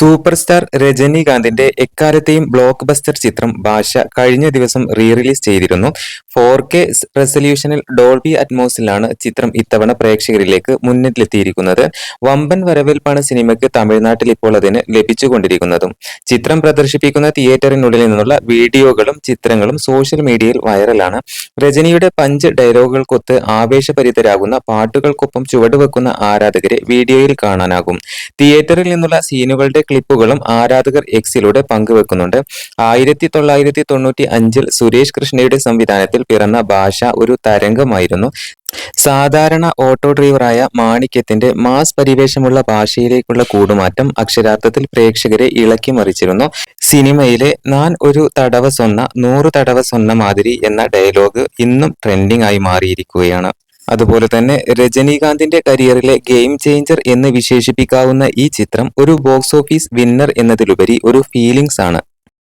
Super star രജനീകാന്തിന്റെ എക്കാലത്തെയും block buster ചിത്രം ഭാഷ കഴിഞ്ഞ ദിവസം റീ റിലീസ് ചെയ്തിരുന്നു. ഫോർ കെ റെസൊല്യൂഷനിൽ ഡോൾബി അറ്റ്മോസിലാണ് ചിത്രം ഇത്തവണ പ്രേക്ഷകരിലേക്ക് മുന്നിലെത്തിയിരിക്കുന്നത്. വമ്പൻ വരവേൽപ്പാണ് സിനിമയ്ക്ക് തമിഴ്നാട്ടിൽ ഇപ്പോൾ അതിന് ലഭിച്ചുകൊണ്ടിരിക്കുന്നതും. ചിത്രം പ്രദർശിപ്പിക്കുന്ന തിയേറ്ററിനുള്ളിൽ നിന്നുള്ള വീഡിയോകളും ചിത്രങ്ങളും സോഷ്യൽ മീഡിയയിൽ വൈറലാണ്. രജനിയുടെ പഞ്ച് ഡയലോഗുകൾക്കൊത്ത് ആവേശപരിതരാകുന്ന പാട്ടുകൾക്കൊപ്പം ചുവടുവെക്കുന്ന ആരാധകരെ വീഡിയോയിൽ കാണാനാകും. തിയേറ്ററിൽ നിന്നുള്ള സീനുകളുടെ ക്ലിപ്പുകളും ആരാധകർ എക്സിലൂടെ പങ്കുവെക്കുന്നുണ്ട്. ആയിരത്തി തൊള്ളായിരത്തി തൊണ്ണൂറ്റി അഞ്ചിൽ സുരേഷ് കൃഷ്ണയുടെ സംവിധാനത്തിൽ പിറന്ന ഭാഷ ഒരു തരംഗമായിരുന്നു. സാധാരണ ഓട്ടോ ഡ്രൈവറായ മാണിക്യത്തിന്റെ മാസ് പരിവേഷമുള്ള ഭാഷയിലേക്കുള്ള കൂടുമാറ്റം അക്ഷരാർത്ഥത്തിൽ പ്രേക്ഷകരെ ഇളക്കി മറിച്ചിരുന്നു. സിനിമയിലെ ഞാൻ ഒരു തടവ സ്വന്ന നൂറ് തടവ സ്വന്ന മാതിരി എന്ന ഡയലോഗ് ഇന്നും ട്രെൻഡിംഗ് ആയി മാറിയിരിക്കുകയാണ്. അതുപോലെ തന്നെ രജനീകാന്തിന്റെ കരിയറിലെ ഗെയിം ചേഞ്ചർ എന്ന് വിശേഷിപ്പിക്കാവുന്ന ഈ ചിത്രം ഒരു ബോക്സ് ഓഫീസ് വിന്നർ എന്നതിലുപരി ഒരു ഫീലിംഗ്സ് ആണ്.